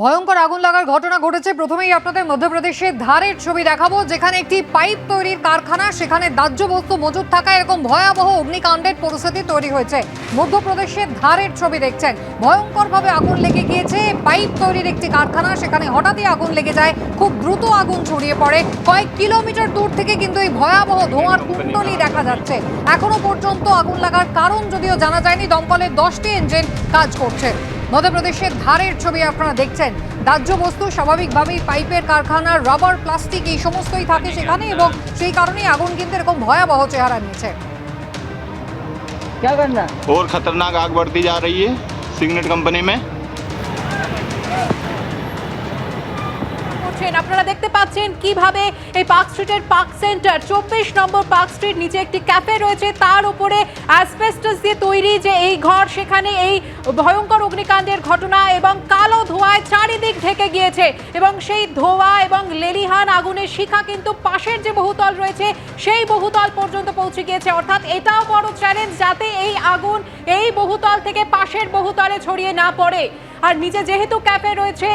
ভয়ঙ্কর আগুন লাগার ঘটনা ঘটেছে। প্রথমেই আপনাদের মধ্যপ্রদেশের ধারের ছবি দেখাবো, যেখানে একটি পাইপ তৈরির কারখানা, সেখানে দাহ্য বস্তু মজুদ থাকা এরকম ভয়াবহ অগ্নিকাণ্ডের পরিস্থিতি তৈরি হয়েছে। মধ্যপ্রদেশের ধারের ছবি দেখছেন। ভয়ঙ্করভাবে আগুন লেগে গিয়েছে। পাইপ তৈরির একটি কারখানা, সেখানে হঠাৎই আগুন লেগে যায়। খুব দ্রুত আগুন ছড়িয়ে পড়ে। কয়েক কিলোমিটার দূর থেকে কিন্তু এই ভয়াবহ ধোঁয়ার কুণ্ডলি দেখা যাচ্ছে। এখনও পর্যন্ত আগুন লাগার কারণ যদিও জানা যায়নি, দমকলের দশটি ইঞ্জিন কাজ করছে। মধ্যপ্রদেশের ধারের ছবি আপনারা দেখছেন দাহ্য বস্তু স্বাভাবিকভাবেই পাইপের কারখানা রাবার প্লাস্টিক এই সমস্তই থাকে সেখানে এবং সেই কারণেই আগুন কিন্তু এরকম ভয়াবহ চেহারা নিয়েছে क्या करना और खतरनाक आग बढ़ती जा रही है सिग्नेट कंपनी में করছেন আপনারা দেখতে পাচ্ছেন কীভাবে এই পার্ক স্ট্রিটের পার্ক সেন্টার, চব্বিশ নম্বর পার্ক স্ট্রিট নিচে একটি ক্যাফে রয়েছে। তার উপরে অ্যাসবেস্টাস দিয়ে তৈরি যে এই ঘর, সেখানে এই ভয়ঙ্কর অগ্নিকাণ্ডের ঘটনা এবং কালো ধোঁয়ায় চারিদিক ঢেকে গিয়েছে এবং সেই ধোঁয়া এবং লেলিহান আগুনের শিখা কিন্তু পাশের যে বহুতল রয়েছে, সেই বহুতল পর্যন্ত পৌঁছে গিয়েছে। অর্থাৎ এটাও বড় চ্যালেঞ্জ যাতে এই আগুন এই বহুতল থেকে পাশের বহুতলে ছড়িয়ে না পড়ে। আর নিচে যেহেতু ক্যাফে রয়েছে,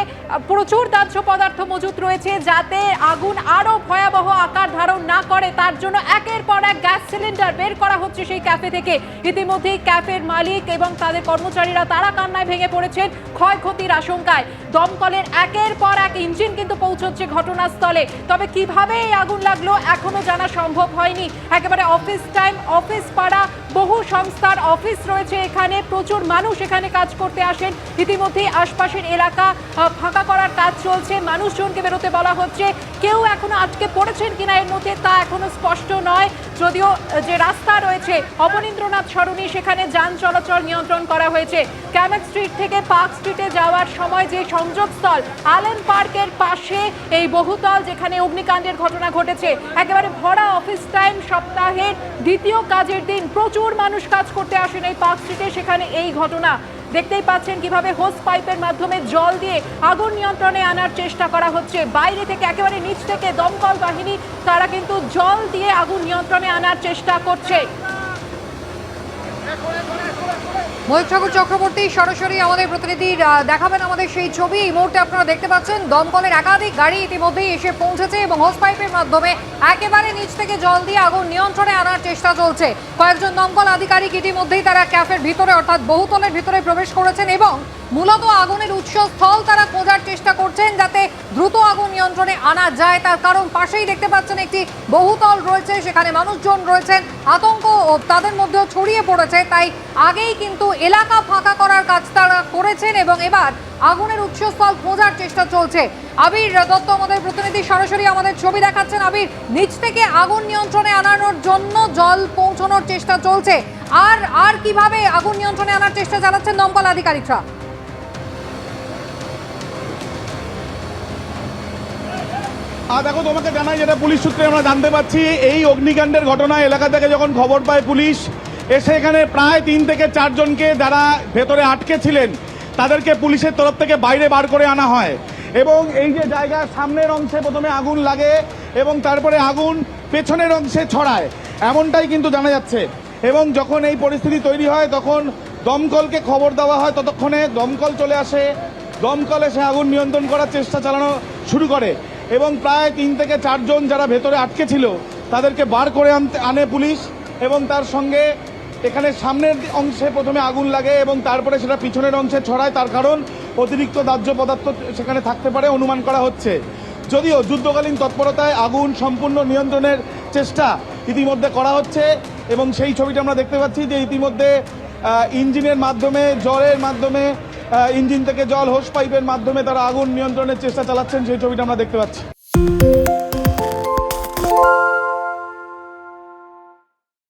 প্রচুর দাহ্য পদার্থ মজুত রয়েছে যাতে আগুন আরও ভয়াবহ আকার ধারণ না করে, তার জন্য একের পর এক গ্যাস সিলিন্ডার বের করা হচ্ছে সেই ক্যাফে থেকে। ইতিমধ্যেই ক্যাফের মালিক এবং তাদের কর্মচারীরা তারা কান্নায় ভেঙে পড়েছেন ক্ষয়ক্ষতির আশঙ্কায়। দমকলের একের পর এক ইঞ্জিন কিন্তু পৌঁছচ্ছে ঘটনাস্থলে। তবে কীভাবে এই আগুন লাগল এখনও জানা সম্ভব হয়নি। একেবারে অফিস টাইম, অফিস পাড়া, বহু সংস্থার অফিস রয়েছে এখানে। প্রচুর মানুষ এখানে কাজ করতে আসেন। ইতিমধ্যেই আশপাশের এলাকা ফাঁকা করার কাজ চলছে। মানুষজনকে বেরোতে বলা হচ্ছে। কেউ এখনও আটকে পড়েছেন কিনা এর মধ্যে তা এখনও স্পষ্ট নয়। যদিও যে রাস্তা রয়েছে, অবনীন্দ্রনাথ সরণি, সেখানে যান চলাচল নিয়ন্ত্রণ করা হয়েছে। ক্যামেক স্ট্রিট থেকে পার্ক স্ট্রিটে যাওয়ার সময় যে সংযোগস্থল আলেন পার্কের পাশে এই বহুতল যেখানে অগ্নিকাণ্ডের ঘটনা ঘটেছে, একেবারে ভরা অফিস টাইম সপ্তাহের দ্বিতীয় কাজের দিন প্রচুর মানুষ কাজ করতে আসেন এই পার্ক স্ট্রিটে সেখানে এই ঘটনা। দেখতেই পাচ্ছেন কীভাবে হোস পাইপের মাধ্যমে জল দিয়ে আগুন নিয়ন্ত্রণে আনার চেষ্টা করা হচ্ছে। বাইরে থেকে, একেবারে নিচ থেকে দমকল বাহিনী, তারা কিন্তু জল দিয়ে আগুন নিয়ন্ত্রণে আনার চেষ্টা করছে। মহেশ চক্রবর্তী, সরাসরি আমাদের প্রতিনিধির দেখাবেন আমাদের সেই ছবি। এই মুহূর্তে আপনারা দেখতে পাচ্ছেন, দমকলের একাধিক গাড়ি ইতিমধ্যেই এসে পৌঁছেছে এবং হোস পাইপের মাধ্যমে একেবারে নিচ থেকে জল দিয়ে আগুন নিয়ন্ত্রণে আনার চেষ্টা চলছে। কয়েকজন দমকল আধিকারিক ইতিমধ্যেই তারা ক্যাফের ভিতরে, অর্থাৎ বহুতলের ভিতরে প্রবেশ করেছেন এবং মূলত আগুনের উৎসস্থল তারা খোঁজার চেষ্টা করছেন যাতে দ্রুত আগুন নিয়ন্ত্রণে আনা যায়। তার কারণ পাশেই দেখতে পাচ্ছেন একটি বহুতল রয়েছে, সেখানে মানুষজন রয়েছেন। আতঙ্ক তাদের মধ্যেও ছড়িয়ে পড়েছে, তাই আগেই কিন্তু এলাকা ফাঁকা করার কাজ তারা করেছেন এবং এবার আগুনের উৎসস্থল খোঁজার চেষ্টা চলছে। আবির দত্ত আমাদের প্রতিনিধি, সরাসরি আমাদের ছবি দেখাচ্ছেন। আবির, নিচ থেকে আগুন নিয়ন্ত্রণে আনানোর জন্য জল পৌঁছানোর চেষ্টা চলছে। আর আর কীভাবে আগুন নিয়ন্ত্রণে আনার চেষ্টা চালাচ্ছেন দমকল আধিকারিকরা? আর দেখো, তোমাকে জানাই যেটা পুলিশ সূত্রে আমরা জানতে পারছি এই অগ্নিকাণ্ডের ঘটনা এলাকা থেকে যখন খবর পায় পুলিশ, এসে এখানে প্রায় তিন থেকে চারজনকে যারা ভেতরে আটকে ছিলেন তাদেরকে পুলিশের তরফ থেকে বাইরে বার করে আনা হয়। এবং এই যে জায়গার সামনের অংশে প্রথমে আগুন লাগে এবং তারপরে আগুন পেছনের অংশে ছড়ায়। এমনটাই কিন্তু জানা যাচ্ছে। এবং যখন এই পরিস্থিতি তৈরি হয়, তখন দমকলকে খবর দেওয়া হয় ততক্ষণে। দমকল চলে আসে। দমকল এসে আগুন নিয়ন্ত্রণ করার চেষ্টা চালানো শুরু করে। এবং প্রায় তিন থেকে চারজন যারা ভেতরে আটকে ছিল, তাদেরকে বার করে আনতে আনে পুলিশ। এবং তার সঙ্গে এখানে সামনের অংশে প্রথমে আগুন লাগে এবং তারপরে সেটা পিছনের অংশে ছড়ায়, তার কারণ অতিরিক্ত দাহ্য পদার্থ সেখানে থাকতে পারে, অনুমান করা হচ্ছে। যদিও যুদ্ধকালীন তৎপরতায় আগুন সম্পূর্ণ নিয়ন্ত্রণের চেষ্টা ইতিমধ্যে করা হচ্ছে এবং সেই ছবিটা আমরা দেখতে পাচ্ছি যে ইতিমধ্যে ইঞ্জিনের মাধ্যমে, জলের মাধ্যমে ইঞ্জিন থেকে জল হোস পাইপের মাধ্যমে তারা আগুন নিয়ন্ত্রণের চেষ্টা চালাচ্ছেন, সেই ছবিটা আমরা দেখতে পাচ্ছি।